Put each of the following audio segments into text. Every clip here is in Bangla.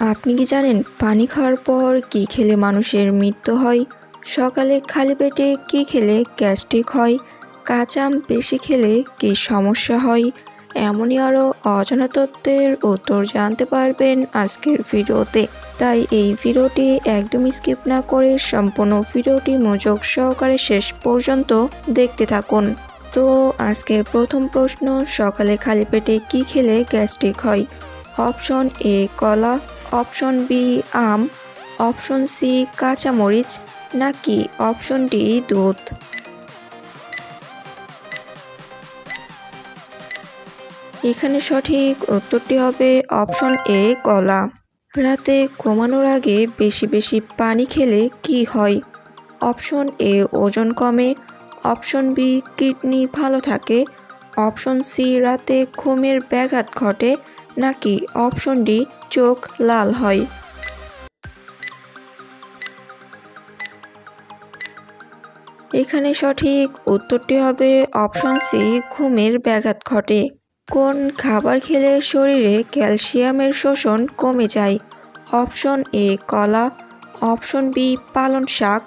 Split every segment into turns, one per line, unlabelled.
আপনি কি জানেন পানি খাওয়ার পর কি খেলে মানুষের মৃত্যু হয়? সকালে খালি পেটে কি খেলে গ্যাস্ট্রিক হয়? কাঁচা আম বেশি খেলে কি সমস্যা হয়? এমনই আরও অজানা তত্ত্বের উত্তর জানতে পারবেন আজকের ভিডিওতে। তাই এই ভিডিওটি একদম স্কিপ না করে সম্পূর্ণ ভিডিওটি মনোযোগ সহকারে শেষ পর্যন্ত দেখতে থাকুন। তো আজকের প্রথম প্রশ্ন, সকালে খালি পেটে কি খেলে গ্যাস্ট্রিক হয়? অপশন এ, কলা। অপশন বি আম, অপশন সি কাঁচামরিচ, নাকি অপশন ডি দুধ? এখানে সঠিক উত্তরটি হবে অপশন এ কলা। রাতে ঘুমানোর আগে বেশি বেশি পানি খেলে কি হয়? অপশন এ ওজন কমে। অপশন বি কিডনি ভালো থাকে। অপশন সি রাতে ঘুমের ব্যাঘাত ঘটে। নাকি অপশন ডি, চোখ লাল হয়? এখানে সঠিক উত্তরটি হবে অপশন সি, ঘুমের ব্যাঘাত ঘটে। কোন খাবার খেলে শরীরে ক্যালসিয়ামের শোষণ কমে যায়? অপশন এ, কলা। অপশন বি পালন শাক।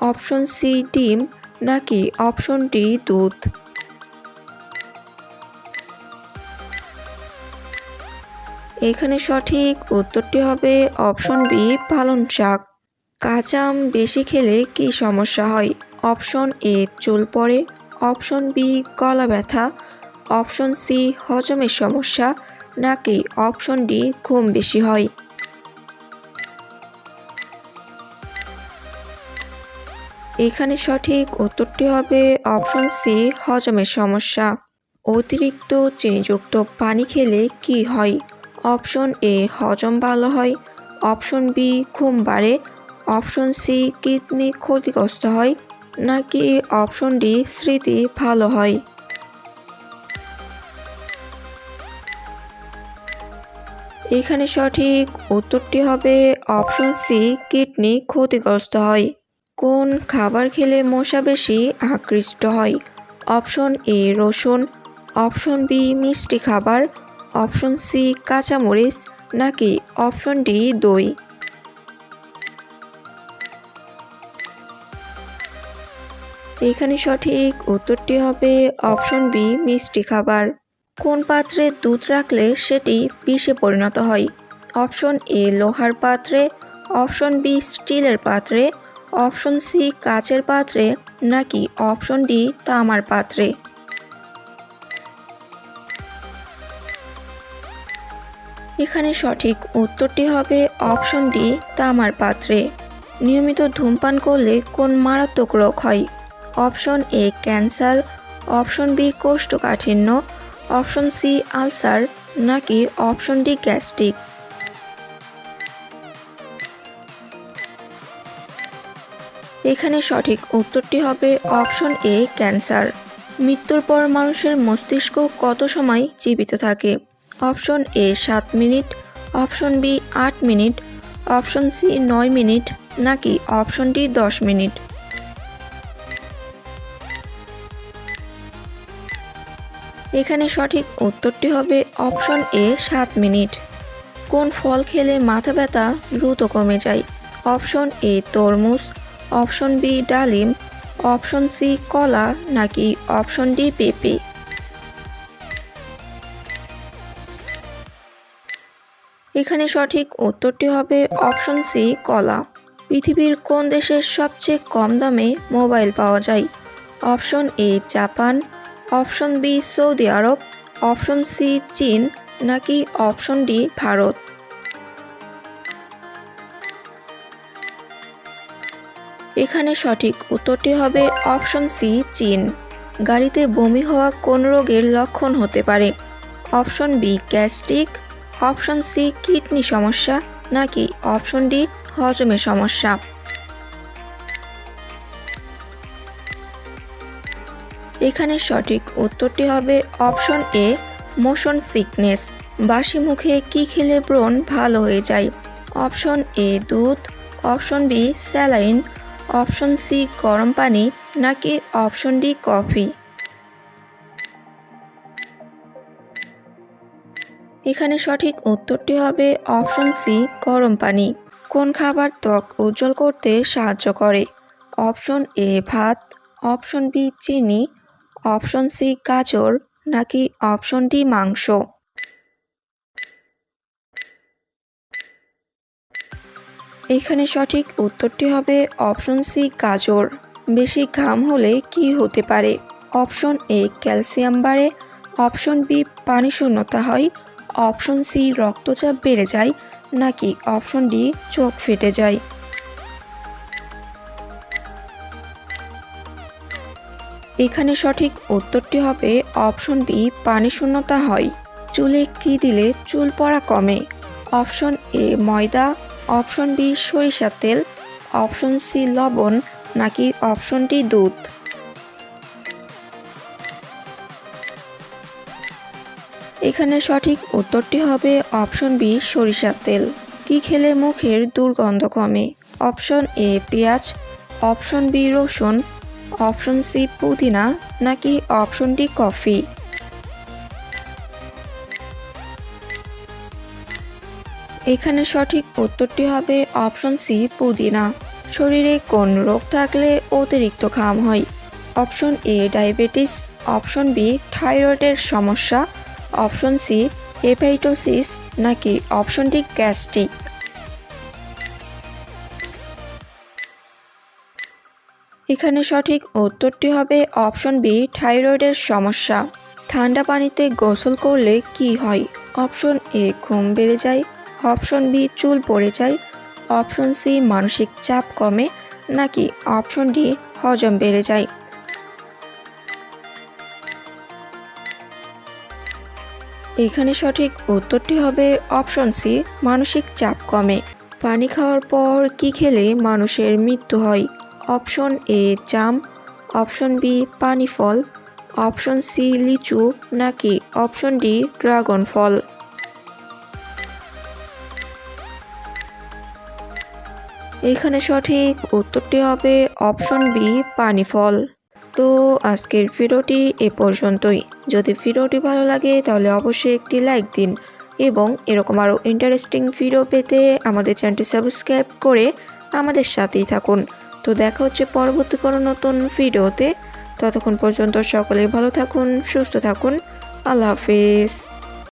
অপশন সি, ডিম। নাকি অপশন ডি, দুধ? এখানে সঠিক উত্তরটি হবে অপশন বি পালন শাক। কাঁচা আম বেশি খেলে কি সমস্যা হয়? অপশন এ, চুল পড়ে। অপশন বি, গলা ব্যথা। অপশন সি, হজমের সমস্যা। নাকি অপশন ডি, ঘুম বেশি হয়? এখানে সঠিক উত্তরটি হবে অপশন সি, হজমের সমস্যা। অতিরিক্ত চিনিযুক্ত পানি খেলে কি হয়? অপশন এ হজম ভালো হয়, অপশন বি ঘুম বাড়ে, অপশন সি কিডনি ক্ষতিগ্রস্ত হয়, নাকি অপশন ডি স্মৃতি ভালো হয়। এখানে সঠিক উত্তরটি হবে অপশন সি কিডনি ক্ষতিগ্রস্ত হয়, কোন খাবার খেলে মশা বেশি আকৃষ্ট হয়? অপশন এ রসুন, অপশন বি মিষ্টি খাবার অপশন সি কাঁচামরিচ নাকি অপশন ডি দই? এখানে সঠিক উত্তরটি হবে অপশন বি মিষ্টি খাবার। কোন পাত্রে দুধ রাখলে সেটি বিষে পরিণত হয়? অপশন এ লোহার পাত্রে, অপশন বি স্টিলের পাত্রে, অপশন সি কাচের পাত্রে নাকি অপশন ডি তামার পাত্রে? এখানে সঠিক উত্তরটি হবে অপশন ডি, তামার পাত্রে। নিয়মিত ধূমপান করলে কোন মারাত্মক রোগ হয়? Option A, cancer. Option B, কোষ্ঠকাঠিন্য। অপশন সি, আলসার, নাকি অপশন ডি, গ্যাস্ট্রিক? এখানে সঠিক উত্তরটি হবে অপশন এ, ক্যান্সার। মৃত্যুর পর মানুষের মস্তিষ্ক কত সময় জীবিত থাকে? অপশন এ সাত মিনিট, অপশন বি আট মিনিট, অপশন সি নয় মিনিট, নাকি অপশন ডি দশ মিনিট? এখানে সঠিক উত্তরটি হবে অপশন এ সাত মিনিট। কোন ফল খেলে মাথা ব্যথা দ্রুত কমে যায়? অপশন এ তরমুজ, অপশন বি ডালিম, অপশন সি কলা, নাকি অপশন ডি পেঁপে? এখানে সঠিক উত্তরটি হবে অপশন সি, কলা। পৃথিবীর কোন দেশের সবচেয়ে কম দামে মোবাইল পাওয়া যায়? Option A, Japan. Option B, Saudi আরব। অপশন সি, চীন, নাকি অপশন ডি, ভারত? এখানে সঠিক উত্তরটি হবে অপশন সি, চীন। গাড়িতে বমি হওয়া কোন রোগের লক্ষণ হতে পারে? Option B, gastric. Option C, kidney সমস্যা, নাকি অপশন ডি হজমের সমস্যা? এখানে সঠিক উত্তরটি হবে অপশন এ, মোশন সিকনেস। বাসি মুখে কি খেলে ব্রণ ভালো হয়ে যায়? অপশন এ, দুধ। Option B, saline. Option C, গরম পানি। নাকি অপশন ডি, কফি? এখানে সঠিক উত্তরটি হবে অপশন সি, গরম পানি। কোন খাবার ত্বক উজ্জ্বল করতে সাহায্য করে? অপশন এ, ভাত। অপশন বি, চিনি। অপশন সি, গাজর। নাকি অপশন ডি, মাংস? এখানে সঠিক উত্তরটি হবে অপশন সি, গাজর। বেশি ঘাম হলে কি হতে পারে? অপশন এ, ক্যালসিয়াম বাড়ে। অপশন বি, পানি শূন্যতা হয়। অপশন সি রক্তচাপ বেড়ে যায় নাকি অপশন ডি চোখ ফেটে যায়? এখানে সঠিক উত্তরটি হবে অপশন বি, পানি শূন্যতা হয়। চুলে কি দিলে চুল পড়া কমে? অপশন এ, ময়দা। অপশন বি, সরিষার তেল। অপশন সি, লবণ। নাকি অপশন ডি, দুধ? এখানে সঠিক উত্তরটি হবে অপশন বি, সরিষার তেল। কি খেলে মুখের দুর্গন্ধ কমে? অপশন এ, পেঁয়াজ। অপশন বি, রসুন। অপশন সি, পুদিনা। নাকি অপশন ডি, কফি? এখানে সঠিক উত্তরটি হবে অপশন সি, পুদিনা। শরীরে কোন রোগ থাকলে অতিরিক্ত ঘাম হয়? Option A, diabetes. Option B, থাইরয়েডের সমস্যা। অপশন সি হেপাইটোসিস নাকি অপশন ডি, গ্যাস্ট্রিক? এখানে সঠিক উত্তরটি হবে অপশন বি, থাইরয়েডের সমস্যা। ঠান্ডা পানিতে গোসল করলে কি হয়? অপশন এ, ঘুম বেড়ে যায়। অপশন বি, চুল পড়ে যায়। অপশন সি, মানসিক চাপ কমে। নাকি অপশন ডি, হজম বেড়ে যায়। এখানে সঠিক উত্তরটি হবে অপশন সি, মানসিক চাপ কমে। পানি খাওয়ার পর কি খেলে মানুষের মৃত্যু হয়? অপশন এ, জাম। অপশন বি, পানি ফল। অপশন সি, লিচু, নাকি অপশন ডি, ড্রাগন ফল? এখানে সঠিক উত্তরটি হবে অপশন বি, পানি ফল। তো আজকের ভিডিওটি এ পর্যন্তই। যদি ভিডিওটি ভালো লাগে, তাহলে অবশ্যই একটি লাইক দিন এবং এরকম আরও ইন্টারেস্টিং ভিডিও পেতে আমাদের চ্যানেলটি সাবস্ক্রাইব করে আমাদের সাথেই থাকুন। তো দেখা হচ্ছে পরবর্তী কোনো নতুন ভিডিওতে। ততক্ষণ পর্যন্ত সকলে ভালো থাকুন, সুস্থ থাকুন। আল্লাহ হাফিজ।